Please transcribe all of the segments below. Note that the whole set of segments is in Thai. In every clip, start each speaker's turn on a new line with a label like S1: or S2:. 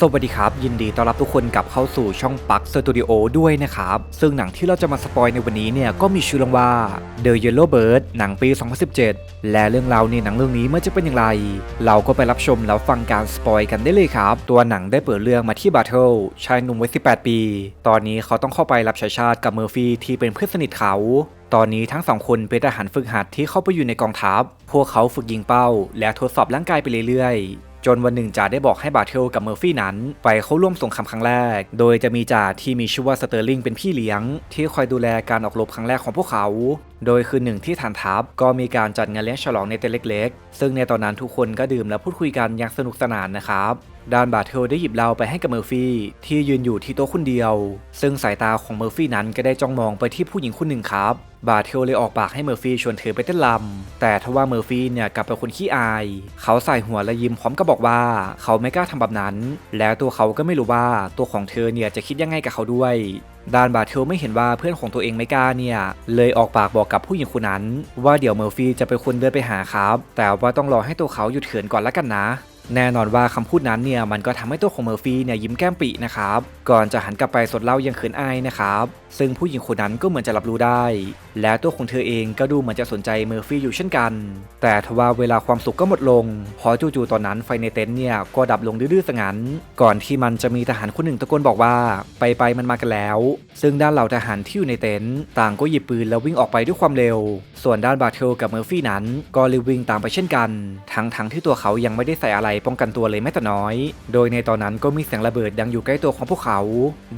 S1: สวัสดีครับ ยินดีต้อนรับทุกคนกลับเข้าสู่ช่องปักสตูดิโอด้วยนะครับ ซึ่งหนังที่เราจะมาสปอยในวันนี้เนี่ยก็มีชื่อเรื่องว่า The Yellow Bird หนังปี 2017 และเรื่องราวในหนังเรื่องนี้มันจะเป็นอย่างไร เราก็ไปรับชมแล้วฟังการสปอยกันได้เลยครับ ตัวหนังได้เปิดเรื่องมาที่บาเทิลชายหนุ่มวัย 18 ปี ตอนนี้เขาต้องเข้าไปรับใช้ชาติกับเมอร์ฟี่ที่เป็นเพื่อนสนิทเขาตอนนี้ทั้งสองคนเป็นทหารฝึกหัดที่เข้าไปอยู่ในกองทัพ พวกเขาฝึกยิงเป้า และทดสอบร่างกายไปเรื่อย จนวันหนึ่งจ่าได้บอกให้บาเทลกับเมอร์ฟี่นั้น ไปเข้าร่วมสงครามครั้งแรก โดยจะมีจ่าที่มีชื่อว่าสเตอร์ลิงเป็นพี่เลี้ยง ที่คอยดูแลการออกรบครั้งแรกของพวกเขา โดยคืนหนึ่งที่ฐานทัพก็มีการจัดงานเลี้ยงฉลองในเต็นท์เล็กๆ ซึ่งในตอนนั้นทุกคนก็ดื่มและพูดคุยกันอย่างสนุกสนานนะครับ ดานบาเทลได้หยิบเหล้าไปให้กับเมอร์ฟี่ที่ยืนอยู่ที่โต๊ะคนเดียว ซึ่งสายตาของเมอร์ฟี่นั้นก็ได้จ้องมองไปที่ผู้หญิงคนหนึ่งครับ บาเทลเลยออกปากให้เมอร์ฟี่ชวนเธอไปเต้นรำแต่ทว่าเมอร์ฟี่เนี่ยกลับเป็นคนขี้อาย เขาใส่หัวและยิ้มพร้อมกับบอกว่า เขาไม่กล้าทำแบบนั้น แล้วตัวเขาก็ไม่รู้ว่าตัวของเธอเนี่ยจะคิดยังไงกับเขาด้วยดานบาเทลไม่เห็นว่าเพื่อนของตัวเองไม่กล้าเนี่ย เลยออกปากบอกกับผู้หญิงคนนั้น ว่าเดี๋ยวเมอร์ฟี่จะเป็นคนเดินไปหาครับ แต่ว่าต้องรอให้ตัวเขาหยุดเขินก่อนละกันนะ แน่นอนว่าคำพูดนั้นเนี่ยมันก็ทำให้ตัวของเมอร์ฟี่เนี่ยยิ้มแก้มปีนะครับ ก่อนจะหันกลับไปสดเล่ายังเขินอายนะครับ ซึ่งผู้หญิงคนนั้นก็เหมือนจะรับรู้ได้ และตัวของเธอเองก็ดูเหมือนจะสนใจเมอร์ฟี่อยู่เช่นกัน แต่ทว่าเวลาความสุขก็หมดลง พอจู่ๆตอนนั้นไฟในเต็นท์เนี่ยก็ดับลงดื้อๆซะงั้นก่อนที่มันจะมีทหารคนหนึ่งตะโกนบอกว่า ไปไปๆมันมากันแล้ว ซึ่งด้านเหล่าทหารที่อยู่ในเต็นท์ต่างก็หยิบปืนแล้ววิ่งออกไปด้วยความเร็ว ส่วนด้านบาเทลกับเมอร์ฟี่นั้น ก็รีบวิ่งตามไปเช่นกัน ทั้งๆที่ตัวเขายังไม่ได้ใส่อะไรป้องกันตัวเลยแม้แต่น้อย โดยในตอนนั้นก็มีเสียงระเบิดดังอยู่ใกล้ตัวของพวกเขา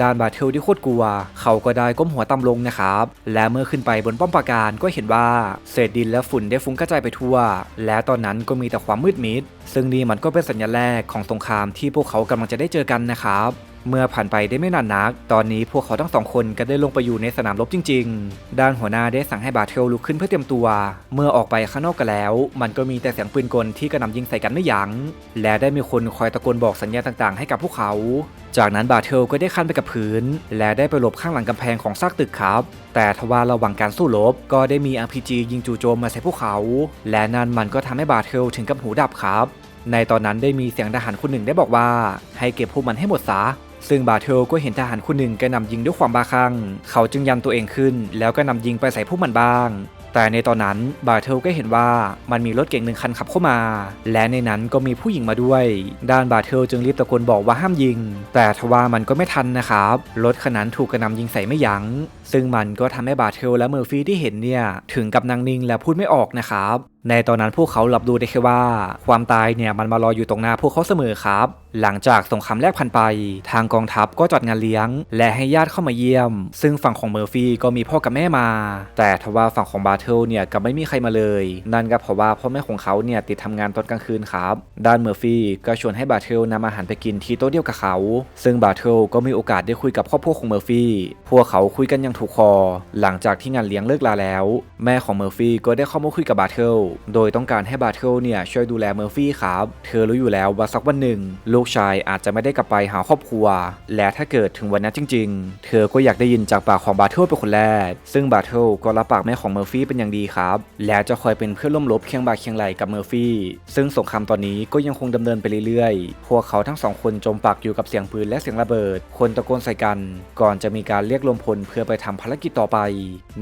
S1: ด้านบาเทลที่โคตรกลัว เขาก็ได้ก้มหัวต่ำลงนะครับ และเมื่อขึ้นไปบนป้อมปราการก็เห็นว่าเศษดินและฝุ่นได้ฟุ้งกระจายไปทั่ว และตอนนั้นก็มีแต่ความมืดมิด ซึ่งนี่มันก็เป็นสัญญาณแรกของสงครามที่พวกเขากำลังจะได้เจอกันนะครับ เมื่อผ่านไปได้ไม่นานนัก ตอนนี้พวกเขาทั้งสองคนก็ได้ลงไปอยู่ในสนามรบจริง ๆ ด้านหัวหน้าได้สั่งให้บาเทลลุกขึ้นเพื่อเตรียมตัว เมื่อออกไปข้างนอกกันแล้ว มันก็มีแต่เสียงปืนกลที่กระหน่ำยิงใส่กันไม่ยัง้ง และได้มีคนคอยตะโกนบอกสัญญาณต่างๆ ให้กับพวกเขา จากนั้นบาเทลก็ได้ขั้นไปกับพื้น และได้ไปหลบข้างหลังกำแพงของซากตึกครับ แต่ทว่าระหว่างการสู้รบก็ได้มี RPG ยิงจู่โจมมาใส่พวกเขา และนั่นมันก็ทำให้บาเทลถึงกับหูดับครับ ในตอนนั้นได้มีเสียงทหารคนหนึ่งได้บอกว่า ให้เก็บพวกมันให้หมดซะ ซึ่งบาเทลก็เห็นทหารคนหนึ่งกระนำยิงด้วยความบาคลั่ง เขาจึงยันตัวเองขึ้น แล้วก็นำยิงไปใส่พวกมันบ้าง แต่ในตอนนั้นบาเทลก็เห็นว่ามันมีรถเก๋งหนึ่งคันขับเข้ามา และในนั้นก็มีผู้หญิงมาด้วย ด้านบาเทลจึงรีบตะโกนบอกว่าห้ามยิง แต่ทว่ามันก็ไม่ทันนะครับ รถคันนั้นถูกกระนำยิงใส่ไม่ยัง้ง ซึ่งมันก็ทำให้บาเทลและเมอร์ฟี่ที่เห็นเนี่ยถึงกับนางนิ่งและพูดไม่ออกนะครับ ในตอนนั้นพวกเขารับรู้ได้แค่ว่า ความตายเนี่ยมันมารออยู่ตรงหน้าพวกเขาเสมอครับ หลังจากสงครามแรกผ่านไป ทางกองทัพก็จัดงานเลี้ยง และให้ญาติเข้ามาเยี่ยม ซึ่งฝั่งของเมอร์ฟี่ก็มีพ่อกับแม่มา แต่ทว่าฝั่งของบาเทลเนี่ยก็ไม่มีใครมาเลย นั่นก็เพราะว่าพ่อแม่ของเขาเนี่ยติดทำงานตอนกลางคืนครับ ด้านเมอร์ฟี่ก็ชวนให้บาเทลนำอาหารไปกินที่โต๊ะเดียวกับเขา ซึ่งบาเทลก็มีโอกาสได้คุยกับครอบครัวของเมอร์ฟี่ พวกเขาคุยกันอย่างถูกคอ หลังจากที่งานเลี้ยงเลิกลาแล้ว แม่ของเมอร์ฟี่ก็ได้เข้ามาคุยกับบาเทลโดยต้องการให้บาเทลเนี่ยช่วยดูแลเมอร์ฟี่ครับ เธอรู้อยู่แล้วว่าสักวันหนึ่ง ลูกชายอาจจะไม่ได้กลับไปหาครอบครัว และถ้าเกิดถึงวันนั้นจริง ๆ เธอก็อยากได้ยินจากปากของบาเทลเป็นคนแรก ซึ่งบาเทลก็รับปากแม่ของเมอร์ฟี่เป็นอย่างดีครับ และจะคอยเป็นเพื่อนร่วมรบเคียงบ่าเคียงไหลกับเมอร์ฟี่ ซึ่งสงครามตอนนี้ก็ยังคงดำเนินไปเรื่อยๆ พวกเขาทั้งสองคนจมปักอยู่กับเสียงปืนและเสียงระเบิด คนตะโกนใส่กัน ก่อนจะมีการเรียกรวมพลเพื่อไปทำภารกิจต่อไป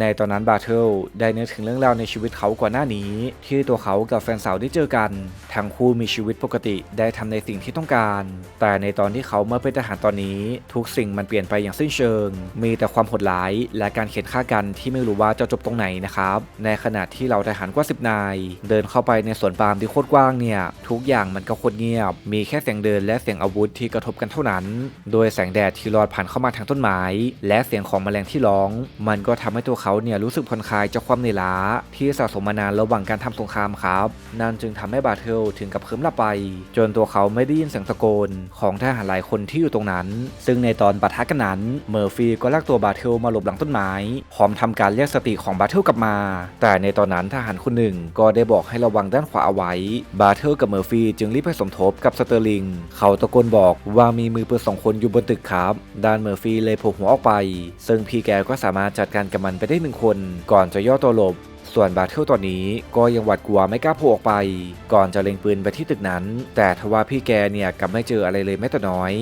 S1: ในตอนนั้นบาเทลได้นึกถึงเรื่องราวในชีวิตเขาก่อนหน้านี้ที่ตัวเขากับแฟนสาวได้เจอกัน ทั้งคู่มีชีวิตปกติได้ทำในสิ่งที่ต้องการ แต่ในตอนที่เขามาเป็นทหารตอนนี้ ทุกสิ่งมันเปลี่ยนไปอย่างสิ้นเชิง มีแต่ความโหดร้ายและการเข็นฆ่ากันที่ไม่รู้ว่าจะจบตรงไหนนะครับ ในขณะที่เราทหารกว่าสิบนาย เดินเข้าไปในสวนปาล์มที่โคตรกว้างเนี่ย ทุกอย่างมันก็โคตรเงียบ มีแค่เสียงเดินและเสียงอาวุธที่กระทบกันเท่านั้น โดยแสงแดดที่ลอดผ่านเข้ามาทางต้นไม้และเสียงของแมลงที่ร้อง มันก็ทำให้ตัวเขาเนี่ยรู้สึกผ่อนคลายจากความเหนื่อยล้าที่สะสมมานานระหว่างการทำสงครามครับ นั่นจึงทำให้บาเทลถึงกับเคลิ้มหลับไป จนตัวเขาไม่ได้ยินเสียงตะโกนของทหารหลายคนที่อยู่ตรงนั้น ซึ่งในตอนปะทะกันนั้นเมอร์ฟี่ก็ลากตัวบาเทลมาหลบหลังต้นไม้พร้อมทำการเรียกสติของบาเทลกลับมา แต่ในตอนนั้นทหารคนหนึ่งก็ได้บอกให้ระวังด้านขวาเอาไว้ บาเทลกับเมอร์ฟี่จึงรีบไปสมทบกับสเตอร์ลิง เขาตะโกนบอกว่ามีมือปืนสองคนอยู่บนตึกครับ ด้านเมอร์ฟี่เลยโผล่หัวออกไป ซึ่งพี่แกก็สามารถจัดการกับมันไปได้หนึ่งคน ก่อนจะย่อตัวหลบ ส่วนบาเทลตอนนี้ก็ยังหวาดกลัวไม่กล้าโผล่ออกไป ก่อนจะเล็งปืนไปที่ตึกนั้น แต่ทว่าพี่แกเนี่ยกลับไม่เจออะไรเลยแม้แต่น้อย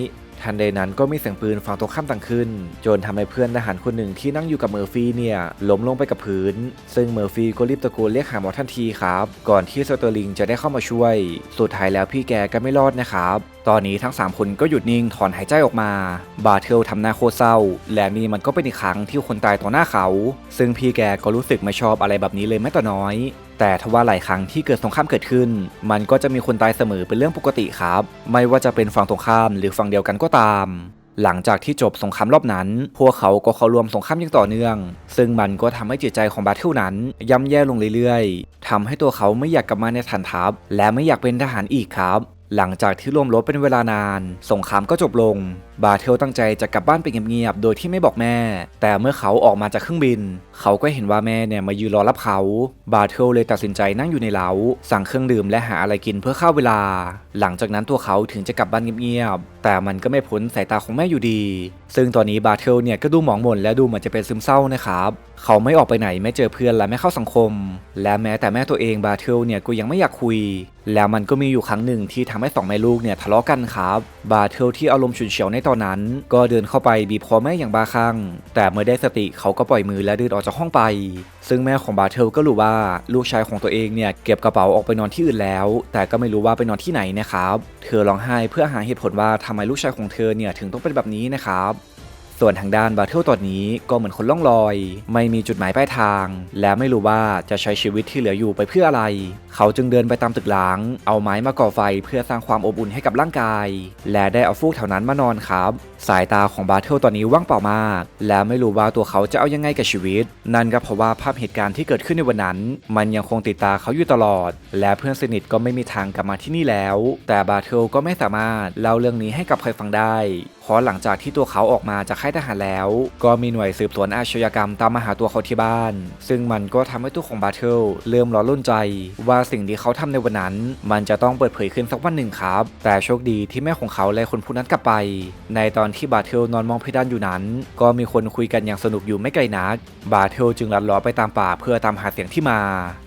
S1: ทันใดนั้นก็มีเสียงปืนฝั่งตรงข้ามดังขึ้น จนทำให้เพื่อนทหารคนหนึ่งที่นั่งอยู่กับเมอร์ฟี่เนี่ยล้มลงไปกับพื้น ซึ่งเมอร์ฟี่ก็รีบตะโกนเรียกหาหมอทันทีครับ ก่อนที่สเตอร์ลิงจะได้เข้ามาช่วย สุดท้ายแล้วพี่แกก็ไม่รอดนะครับ ตอนนี้ทั้ง 3 คนก็หยุดนิ่งถอนหายใจออกมา บาเทลทำหน้าโคตรเศร้า และนี่มันก็เป็นอีกครั้งที่คนตายต่อหน้าเขา ซึ่งพี่แกก็รู้สึกไม่ชอบอะไรแบบนี้เลยแม้แต่น้อย แต่ทว่าหลายครั้งที่เกิดสงครามเกิดขึ้น มันก็จะมีคนตายเสมอเป็นเรื่องปกติครับ ไม่ว่าจะเป็นฝั่งตรงข้ามหรือฝั่งเดียวกันก็ตาม หลังจากที่จบสงครามรอบนั้น พวกเขาก็เข้าร่วมสงครามอย่างต่อเนื่อง ซึ่งมันก็ทำให้จิตใจของบาเทลนั้นย่ำแย่ลงเรื่อยๆทำให้ตัวเขาไม่อยากกลับมาในฐานทัพและไม่อยากเป็นทหารอีกครับ หลังจากที่ร่วมรบเป็นเวลานาน สงครามก็จบลง บาเทลตั้งใจจะกลับบ้านไปเงียบๆ โดยที่ไม่บอกแม่ แต่เมื่อเขาออกมาจากเครื่องบิน เขาก็เห็นว่าแม่เนี่ยมายืนรอรับเขา บาเทลเลยตัดสินใจนั่งอยู่ในเล้า สั่งเครื่องดื่มและหาอะไรกินเพื่อฆ่าเวลา หลังจากนั้นตัวเขาถึงจะกลับบ้านเงียบๆ แต่มันก็ไม่พ้นสายตาของแม่อยู่ดี ซึ่งตอนนี้บาเทลเนี่ยก็ดูหมองหม่นและดูเหมือนจะเป็นซึมเศร้านะครับ เขาไม่ออกไปไหนไม่เจอเพื่อนและไม่เข้าสังคม และแม้แต่แม่ตัวเองบาเทลเนี่ยก็ยังไม่อยากคุย แล้วมันก็มีอยู่ครั้งหนึ่งที่ทำให้สองแม่ลูกเนี่ยทะเลาะกันครับ บาเทลที่อารมณ์ฉุนเฉียวในตอนนั้น ก็เดินเข้าไปบีบคอแม่อย่างบาคลั่งแต่เมื่อได้สติเขาก็ปล่อยมือและเดินออกจากห้องไป ซึ่งแม่ของบาเทลก็รู้ว่าลูกชายของตัวเองเนี่ยเก็บกระเป๋าออกไปนอนที่อื่นแล้ว แต่ก็ไม่รู้ว่าไปนอนที่ไหนนะครับ เธอร้องไห้เพื่อหาเหตุผลว่าทำไมลูกชายของเธอเนี่ยถึงต้องเป็นแบบนี้นะครับ ส่วนทางด้านบาเทลตอนนี้ก็เหมือนคนล่องลอย ไม่มีจุดหมายปลายทาง และไม่รู้ว่าจะใช้ชีวิตที่เหลืออยู่ไปเพื่ออะไร เขาจึงเดินไปตามตึกหลัง เอาไม้มาก่อไฟเพื่อสร้างความอบอุ่นให้กับร่างกาย และได้เอาฟูกแถวนั้นมานอนครับ สายตาของบาเทลตอนนี้ว่างเปล่ามาก และไม่รู้ว่าตัวเขาจะเอายังไงกับชีวิต นั่นก็เพราะว่าภาพเหตุการณ์ที่เกิดขึ้นในวันนั้น มันยังคงติดตาเขาอยู่ตลอด และเพื่อนสนิทก็ไม่มีทางกลับมาที่นี่แล้ว แต่บาเทลก็ไม่สามารถเล่าเรื่องนี้ให้กับใครฟังได้เพราะหลังจากที่ตัวเขาออกมาจากค่ายทหารแล้ว ก็มีหน่วยสืบสวนอาชญากรรมตามมาหาตัวเขาที่บ้าน ซึ่งมันก็ทำให้ตัวของบาเทลเริ่มร้อนรุ่นใจ ว่าสิ่งที่เขาทำในวันนั้น มันจะต้องเปิดเผยขึ้นสักวันหนึ่งครับ แต่โชคดีที่แม่ของเขาและคนผู้นั้นกลับไป ในตอนที่บาเทลนอนมองเพดานอยู่นั้น ก็มีคนคุยกันอย่างสนุกอยู่ไม่ไกลนัก บาเทลจึงลัดล้อไปตามป่าเพื่อตามหาเสียงที่มา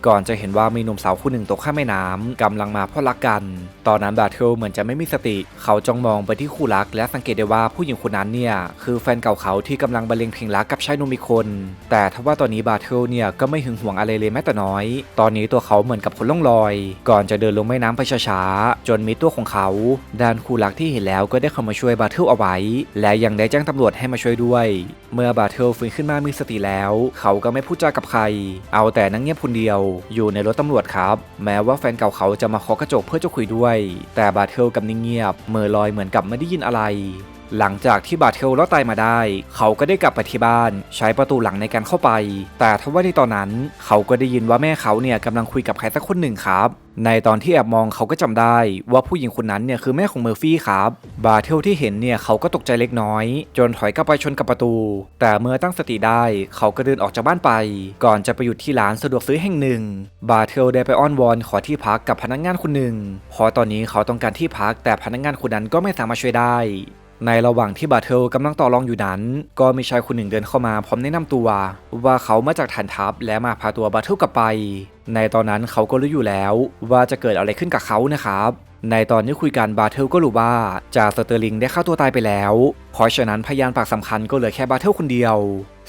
S1: ก่อนจะเห็นว่ามีหนุ่มสาวคู่หนึ่งตกข้ามแม่น้ำกำลังมาเพราะรักกัน ตอนนั้นบาเทลเหมือนจะไม่มีสติ เขาจ้องมองไปที่คู่รัก และสังเกตได้ว่าผู้หญิงคนนั้นเนี่ยคือแฟนเก่าเขาที่กำลังบรรเลงเพลงรักกับชายหนุ่มอีกคน แต่ทว่าตอนนี้บาเทลเนี่ยก็ไม่หึงหวงอะไรเลยแม้แต่น้อย ตอนนี้ตัวเขาเหมือนกับคนล่องลอย ก่อนจะเดินลงแม่น้ำไปช้าๆจนมีตัวของเขาด้านคู่รักที่เห็นแล้วก็ได้เข้ามาช่วยบาเทลเอาไว้และยังได้แจ้งตำรวจให้มาช่วยด้วย เมื่อบาเทลฟื้นขึ้นมามีสติแล้ว เขาก็ไม่พูดจากับใคร เอาแต่นั่งเงียบคนเดียว อยู่ในรถตำรวจครับ แม้ว่าแฟนเก่าเขาจะมาเคาะกระจกเพื่อจะคุยด้วย แต่บาเทลกับนิ่งเงียบเมื่อลอยเหมือนกับไม่ได้ยินอะไร หลังจากที่บาเทลรอดตายมาได้ เขาก็ได้กลับไปที่บ้าน ใช้ประตูหลังในการเข้าไป แต่ทว่าในตอนนั้น เขาก็ได้ยินว่าแม่เขาเนี่ยกำลังคุยกับใครสักคนหนึ่งครับในตอนที่แอบมองเขาก็จำได้ว่าผู้หญิงคนนั้นเนี่ยคือแม่ของเมอร์ฟี่ครับบาเทลที่เห็นเนี่ยเขาก็ตกใจเล็กน้อย จนถอยกลับไปชนกับประตู แต่เมื่อตั้งสติได้เขาก็เดินออกจากบ้านไป ก่อนจะไปหยุดที่ร้านสะดวกซื้อแห่งหนึ่ง บาเทลได้ไปอ้อนวอนขอที่พักกับพนักงานคนหนึ่งเพราะตอนนี้เขาต้องการที่พักแต่พนักงานคนนั้นก็ไม่สามารถช่วยได้ ในระหว่างที่บาเทลกำลังต่อรองอยู่นั้น ก็มีชายคนหนึ่งเดินเข้ามาพร้อมแนะนำตัว ว่าเขามาจากฐานทัพและมาพาตัวบาเทลกลับไป ในตอนนั้นเขาก็รู้อยู่แล้ว ว่าจะเกิดอะไรขึ้นกับเขานะครับในตอนที่คุยกันบาเทลก็รู้ว่าจ่าสเตอร์ลิงได้ฆ่าตัวตายไปแล้ว เพราะฉะนั้นพยานปากสำคัญก็เหลือแค่บาเทลคนเดียว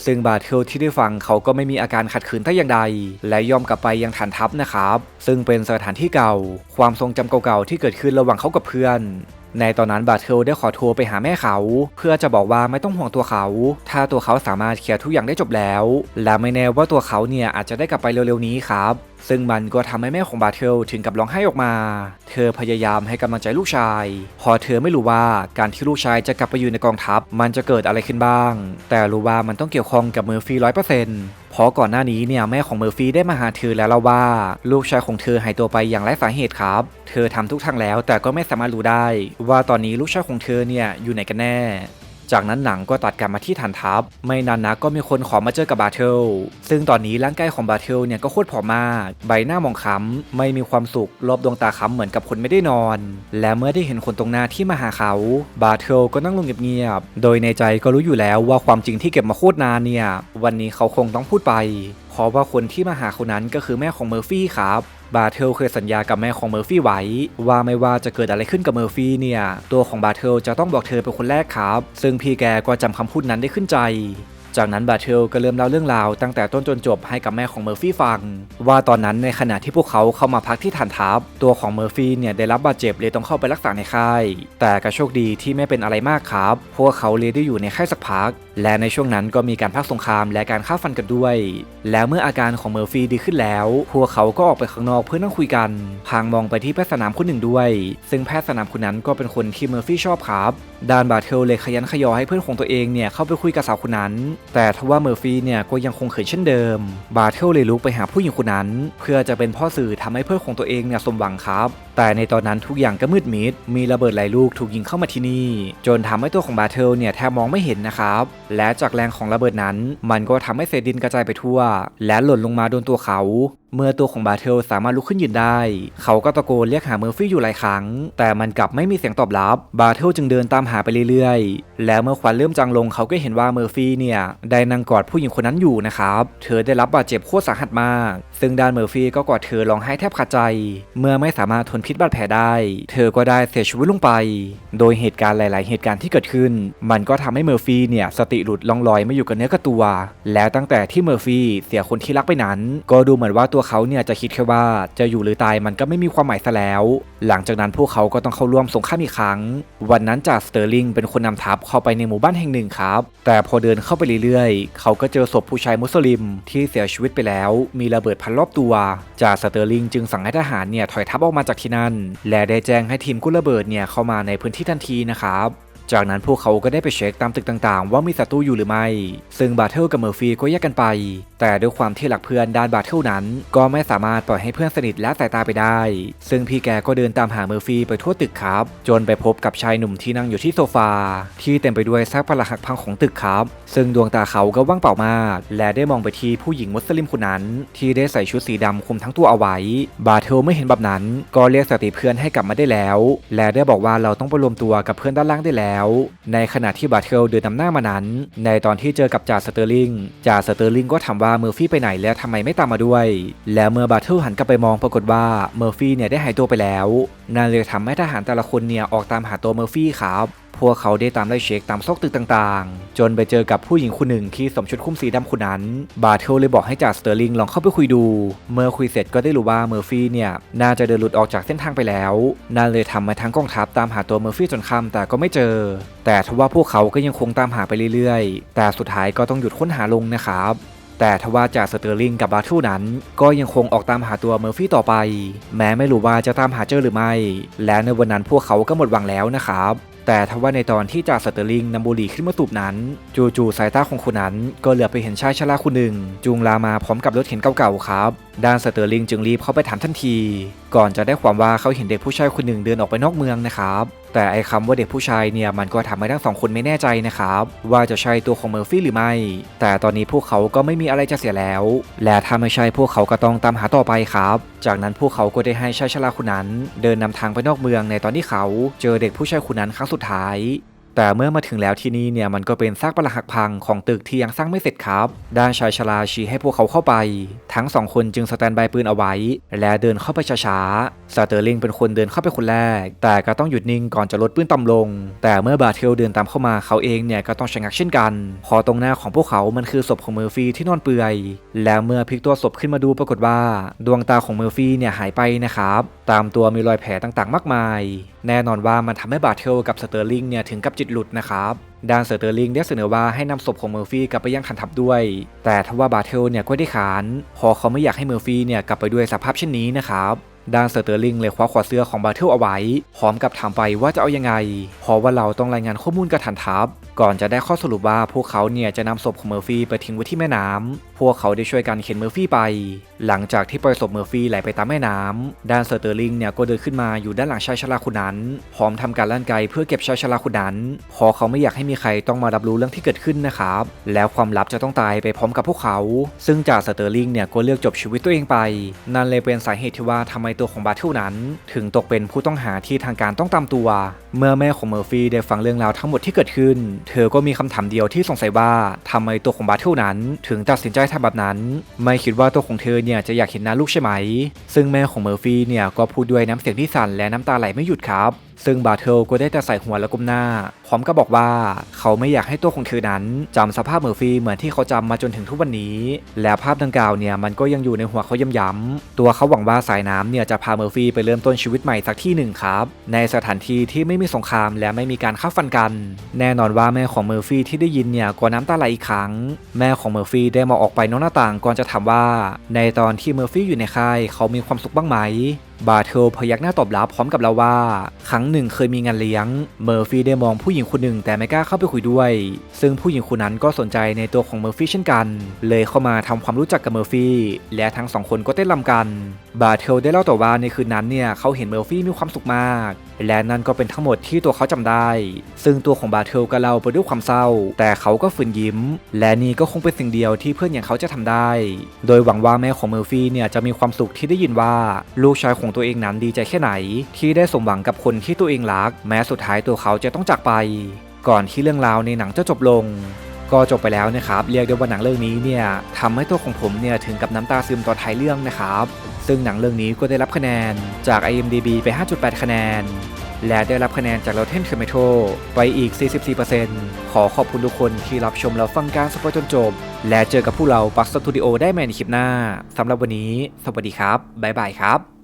S1: ซึ่งบาเทลที่ได้ฟังเขาก็ไม่มีอาการขัดขืนแต่อย่างใด และยอมกลับไปยังฐานทัพนะครับ ซึ่งเป็นสถานที่เก่า ความทรงจำเก่าๆที่เกิดขึ้นระหว่างเขากับเพื่อน ในตอนนั้นบาเทลได้ขอโทรไปหาแม่เขา เพื่อจะบอกว่าไม่ต้องห่วงตัวเขา ถ้าตัวเขาสามารถเคลียร์ทุกอย่างได้จบแล้ว และไม่แน่ว่าตัวเขาเนี่ยอาจจะได้กลับไปเร็วๆนี้ครับ ซึ่งมันก็ทำให้แม่ของบาเทลถึงกับร้องไห้ออกมา เธอพยายามให้กำลังใจลูกชาย พอเธอไม่รู้ว่าการที่ลูกชายจะกลับไปอยู่ในกองทัพ มันจะเกิดอะไรขึ้นบ้าง แต่รู้ว่ามันต้องเกี่ยวข้องกับเมอร์ฟี่ร้อยเปอร์เซ็นต์เพราะก่อนหน้านี้เนี่ยแม่ของเมอร์ฟี่ได้มาหาเธอแล้วเล่าว่า ลูกชายของเธอหายตัวไปอย่างไร้สาเหตุครับ เธอทำทุกทางแล้วแต่ก็ไม่สามารถรู้ได้ ว่าตอนนี้ลูกชายของเธอเนี่ยอยู่ไหนกันแน่ จากนั้นหนังก็ตัดกลับมาที่ฐานทัพ ไม่นานนักก็มีคนขอมาเจอกับบาเทล ซึ่งตอนนี้ร่างกายของบาเทลเนี่ยก็โคตรผอมมาก ใบหน้าหมองค้ำไม่มีความสุข รอบดวงตาค้ำเหมือนกับคนไม่ได้นอน และเมื่อได้เห็นคนตรงหน้าที่มาหาเขา บาเทลก็นั่งลงเงียบๆ โดยในใจก็รู้อยู่แล้วว่าความจริงที่เก็บมาโคตรนานเนี่ย วันนี้เขาคงต้องพูดไป เพราะว่าคนที่มาหาคนนั้นก็คือแม่ของเมอร์ฟี่ครับบาเทลเคยสัญญากับแม่ของเมอร์ฟี่ไว้ ว่าไม่ว่าจะเกิดอะไรขึ้นกับเมอร์ฟี่เนี่ย ตัวของบาเทลจะต้องบอกเธอเป็นคนแรกครับ ซึ่งพี่แกก็จำคำพูดนั้นได้ขึ้นใจ จากนั้นบาเทลก็เริ่มเล่าเรื่องราวตั้งแต่ต้นจนจบให้กับแม่ของเมอร์ฟี่ฟัง ว่าตอนนั้นในขณะที่พวกเขาเข้ามาพักที่ฐานทัพตัวของเมอร์ฟี่เนี่ยได้รับบาดเจ็บเลยต้องเข้าไปรักษาในค่าย แต่ก็โชคดีที่ไม่เป็นอะไรมากครับ พวกเขาเลยได้อยู่ในค่ายสักพัก และในช่วงนั้นก็มีการพักสงครามและการฆ่าฟันกันด้วย แล้วเมื่ออาการของเมอร์ฟี่ดีขึ้นแล้ว พวกเขาก็ออกไปข้างนอกเพื่อนั่งคุยกันพางมองไปที่แพทย์สนามคนหนึ่งด้วย ซึ่งแพทย์สนามคนนั้นก็เป็นคนที่เมอร์ฟี่ชอบครับดานบาเทลเลยขยันขยอให้เพื่อนของตัวเองเนี่ยเข้าไปคุยกับสาวคนนั้นแต่ทว่าเมอร์ฟี่เนี่ยก็ยังคงเขินเช่นเดิม บาเทลเลยลุกไปหาผู้หญิงคนนั้น เพื่อจะเป็นพ่อสื่อทำให้เพื่อนของตัวเองเนี่ยสมหวังครับ แต่ในตอนนั้นทุกอย่างก็มืดมิด มีระเบิดหลายลูกถูกยิงเข้ามาที่นี่ จนทำให้ตัวของบาเทลเนี่ยแทบมองไม่เห็นนะครับ และจากแรงของระเบิดนั้น มันก็ทำให้เศษดินกระจายไปทั่ว และหล่นลงมาโดนตัวเขา เมื่อตัวของบาเทลสามารถลุกขึ้นยืนได้ เขาก็ตะโกนเรียกหาเมอร์ฟี่อยู่หลายครั้ง แต่มันกลับไม่มีเสียงตอบรับ บาเทลจึงเดินตามหาไปเรื่อยๆ แล้วเมื่อควันเริ่มจางลงเขาก็เห็นว่าเมอร์ฟี่เนี่ยได้นั่งกอดผู้หญิงคนนั้นอยู่นะครับ เธอได้รับบาดเจ็บโคตรสาหัสมาก ซึ่งด้านเมอร์ฟี่ก็กอดเธอร้องไห้แทบขาดใจ เมื่อไม่สามารถทนพิษบาดแผลได้ เธอก็ได้เสียชีวิตลงไป โดยเหตุการณ์หลาย ๆ เหตุการณ์ที่เกิดขึ้น มันก็ทำให้เมอร์ฟี่เนี่ยสติหลุดลองลอยไม่อยู่กับเนื้อกับตัว แล้วตั้งแต่ที่เมอร์ฟี่เสียคนที่รักไปนั้น ก็ดูเหมือนว่าตัวเขาเนี่ยจะคิดแค่ว่าจะอยู่หรือตายมันก็ไม่มีความหมายซะแล้ว หลังจากนั้นพวกเขาก็ต้องเข้าร่วมสงครามอีกครั้ง วันนั้นจ่าสเตอร์ลิงเป็นคนนำทัพเข้าไปในหมู่บ้านแห่งหนึ่งครับ แต่พอเดินเข้าไปเรื่อย ๆ เขาก็เจอศพผู้ชายมุสลิมที่เสียชีวิตไปแล้ว มีระเบิดพันรอบตัวจ่าสเตอร์ลิงจึงสั่งให้ทหารเนี่ยถอยทัพออกมาจากที่นั่นและได้แจ้งให้ทีมกู้ระเบิดเนี่ยเข้ามาในพื้นที่ทันทีนะครับ จากนั้นพวกเขาก็ได้ไปเช็คตามตึกต่างๆ ว่ามีศัตรูอยู่หรือไม่ ซึ่งบาเทลกับเมอร์ฟี่ก็แยกกันไป แต่ด้วยความที่หลักเพื่อนด้านบาเทลนั้น ก็ไม่สามารถปล่อยให้เพื่อนสนิทและสายตาไปได้ ซึ่งพี่แกก็เดินตามหาเมอร์ฟี่ไปทั่วตึกครับ จนไปพบกับชายหนุ่มที่นั่งอยู่ที่โซฟา ที่เต็มไปด้วยซากปรักหักพังของตึกครับ ซึ่งดวงตาเขาก็ว่างเปล่ามาก และได้มองไปที่ผู้หญิงมุสลิมคนนั้น ที่ได้ใส่ชุดสีดำคลุมทั้งตัวเอาไว้ บาเทลไม่เห็นแบบนั้น ก็เรียกสติเพื่อนให้กลับมาได้แล้ว และได้บอกว่าเราต้องไปรวมตัวกับเพื่อนด้านล่างได้แล้วในขณะที่บาเทลเดินนำหน้ามานั้น ในตอนที่เจอกับจ่าสเตอร์ลิงจ่าสเตอร์ลิงก็ถามว่าเมอร์ฟี่ไปไหนและทำไมไม่ตามมาด้วย แล้วเมื่อบาเทลหันกลับไปมองปรากฏว่าเมอร์ฟี่เนี่ยได้หายตัวไปแล้วนั่นเลยทำให้ทหารแต่ละคนเนี่ยออกตามหาตัวเมอร์ฟี่ครับ พวกเขาได้ตามไล่เช็คตามซอกตึกต่างๆ จนไปเจอกับผู้หญิงคนหนึ่งที่สวมชุดคุ้มสีดำคนนั้น บาเทลเลยบอกให้จ่าสเตอร์ลิงลองเข้าไปคุยดู เมื่อคุยเสร็จก็ได้รู้ว่าเมอร์ฟี่เนี่ย น่าจะเดินหลุดออกจากเส้นทางไปแล้ว นั่นเลยทำให้ทั้งกองทัพตามหาตัวเมอร์ฟี่จนค่ำแต่ก็ไม่เจอ แต่ทว่าพวกเขาก็ยังคงตามหาไปเรื่อยๆ แต่สุดท้ายก็ต้องหยุดค้นหาลงนะครับแต่ทว่าจากสเตอร์ลิงกับบาทูนั้น ก็ยังคงออกตามหาตัวเมอร์ฟี่ต่อไป แม้ไม่รู้ว่าจะตามหาเจอหรือไม่ และในวันนั้นพวกเขาก็หมดหวังแล้วนะครับ แต่ทว่าในตอนที่จ่าสเตอร์ลิงนำบุหรี่ขึ้นมาสูบนั้น จู่ๆสายตาของคนนั้น ก็เหลือไปเห็นชายชราคนหนึ่ง จูงลามาพร้อมกับรถเข็นเก่าๆครับ ด้านสเตอร์ลิงจึงรีบเข้าไปถามทันที ก่อนจะได้ความว่าเขาเห็นเด็กผู้ชายคนหนึ่งเดินออกไปนอกเมืองนะครับ แต่ไอ้คำว่าเด็กผู้ชายเนี่ยมันก็ทำให้ทั้งสองคนไม่แน่ใจนะครับ ว่าจะใช่ตัวของเมอร์ฟี่หรือไม่ แต่ตอนนี้พวกเขาก็ไม่มีอะไรจะเสียแล้ว และถ้าไม่ใช่พวกเขาก็ต้องตามหาต่อไปครับ จากนั้นพวกเขาก็ได้ให้ชายชราคนนั้น เดินนำทางไปนอกเมืองในตอนที่เขา เจอเด็กผู้ชายคนนั้นครั้งสุดท้าย แต่เมื่อมาถึงแล้วที่นี่เนี่ยมันก็เป็นซากปรักหักพังของตึกที่ยังสร้างไม่เสร็จครับ ด้านชายชราชี้ให้พวกเขาเข้าไป ทั้งสองคนจึงสแตนบายปืนเอาไว้ และเดินเข้าไปช้าๆสเตอร์ลิงเป็นคนเดินเข้าไปคนแรก แต่ก็ต้องหยุดนิ่งก่อนจะลดปืนต่ำลง แต่เมื่อบาเทลเดินตามเข้ามาเขาเองเนี่ยก็ต้องชะงักเช่นกัน พอตรงหน้าของพวกเขามันคือศพของเมอร์ฟี่ที่นอนเปลือย แล้วเมื่อพลิกตัวศพขึ้นมาดูปรากฏว่า ดวงตาของเมอร์ฟี่เนี่ยหายไปนะครับ ตามตัวมีรอยแผลต่างๆ มากมาย แน่นอนว่ามันทำให้บาเทลกับสเตอร์ลิงเนี่ยถึงกับจิตหลุดนะครับด้านเสเตอร์ลิงได้เสนอว่าให้นำศพของเมอร์ฟี่กลับไปยังคันทัพด้วย แต่ทว่าบาเทลเนี่ยก็ได้ขานพอเขาไม่อยากให้เมอร์ฟี่เนี่ยกลับไปด้วยสภาพเช่นนี้นะครับด้านเซอร์เตอร์ลิงเลยคว้าขวดเสื้อของบาเทลเอาไว้ พร้อมกับถามไปว่าจะเอายังไง เพราะว่าเราต้องรายงานข้อมูลกับฐานทัพ ก่อนจะได้ข้อสรุปว่าพวกเขาเนี่ยจะนำศพของเมอร์ฟี่ไปทิ้งไว้ที่แม่น้ำพวกเขาได้ช่วยกันเข็นเมอร์ฟี่ไป หลังจากที่ปล่อยศพเมอร์ฟี่ไหลไปตามแม่น้ำด้านเซอร์เตอร์ลิงเนี่ยก็เดินขึ้นมาอยู่ด้านหลังชายชราคนนั้น พร้อมทำการลั่นไกเพื่อเก็บชายชราคนนั้นพอเขาไม่อยากให้มีใครต้องมารับรู้เรื่องที่เกิดขึ้นนะครับ แล้วความลับจะต้องตายไปพร้อมกับพวกเขา ซึ่งจ่าสเตอร์ลิงเนี่ยก็เลือกจบชีวิตตัวเองไป นั่นเลยเป็นสาเหตุที่ว่าทำไมตัวของบาเทลนั้น ถึงตกเป็นผู้ต้องหาที่ทางการต้องตามตัว เมื่อแม่ของเมอร์ฟี่ได้ฟังเรื่องราวทั้งหมดที่เกิดขึ้นเธอก็มีคำถามเดียวที่สงสัยว่าทำไมตัวของบาเทลนั้น ถึงตัดสินใจทำแบบนั้น ไม่คิดว่าตัวของเธอเนี่ยจะอยากเห็นหน้าลูกใช่ไหม ซึ่งแม่ของเมอร์ฟี่เนี่ยก็พูดด้วยน้ำเสียงที่สั่นและน้ำตาไหลไม่หยุดครับ ซึ่งบาเทลก็ได้แต่ใส่หัวและก้มหน้า พร้อมกับอกว่าเขาไม่อยากให้ตัวของเธอนั้นจำสภาพเมอร์ฟี่เหมือนที่เขาจำมาจนถึงทุกวันนี้ และภาพดังกล่าวเนี่ยมันก็ยังอยู่ในหัวเขาย้ำๆตัวเขาหวังว่าสายน้ำเนี่ยจะพาเมอร์ฟี่ไปเริ่มต้นชีวิตใหม่สักที่หนึ่งครับ ในสถานที่ที่ไม่มีสงครามและไม่มีการฆ่าฟันกัน แน่นอนว่าแม่ของเมอร์ฟี่ที่ได้ยินเนี่ยก็น้ำตาไหลอีกครั้ง แม่ของเมอร์ฟี่ได้มองออกไปนอกหน้าต่างก่อนจะถามว่า ในตอนที่เมอร์ฟี่อยู่ในค่ายเขามีความสุขบ้างไหม บาเทลพยักหน้าตอบรับพร้อมกับเราว่า ครั้งหนึ่งเคยมีงานเลี้ยง เมอร์ฟี่ได้มองผู้หญิงคนหนึ่งแต่ไม่กล้าเข้าไปคุยด้วย ซึ่งผู้หญิงคนนั้นก็สนใจในตัวของเมอร์ฟี่เช่นกัน เลยเข้ามาทำความรู้จักกับเมอร์ฟี่และทั้งสองคนก็เต้นรำกัน บาเทลได้เล่าต่อว่าในคืนนั้นเนี่ยเขาเห็นเมอร์ฟี่มีความสุขมาก และนั่นก็เป็นทั้งหมดที่ตัวเขาจำได้ ซึ่งตัวของบาเทลก็เล่าไปด้วยความเศร้า แต่เขาก็ฝืนยิ้ม และนี่ก็คงเป็นสิ่งเดียวที่เพื่อนอย่างเขาจะทำได้ โดยหวังว่าแม่ของเมอร์ฟี่เนี่ยจะมีความสุขที่ได้ยินว่าลูกชายของตัวเองนั้นดีใจแค่ไหน ที่ได้สมหวังกับคนที่ตัวเองรัก แม้สุดท้ายตัวเขาจะต้องจากไป ก่อนที่เรื่องราวในหนังจะจบลง ก็จบไปแล้วนะครับ เรียกได้ว่าหนังเรื่องนี้เนี่ยทำให้ตัวของผมเนี่ยถึงกับน้ำตาซึมตอนท้ายเรื่องนะครับ ซึ่งหนังเรื่องนี้ก็ได้รับคะแนนจาก IMDB ไป 5.8 คะแนน และได้รับคะแนนจาก Rotten Tomato ไปอีก 44%ขอขอบคุณทุกคนที่รับชมแล้วฟังการสปอยจนจบ และเจอกับพวกเราปักสตูดิโอได้ใหม่ในคลิปหน้าสำหรับวันนี้ สวัสดีครับบ๊ายบายครับ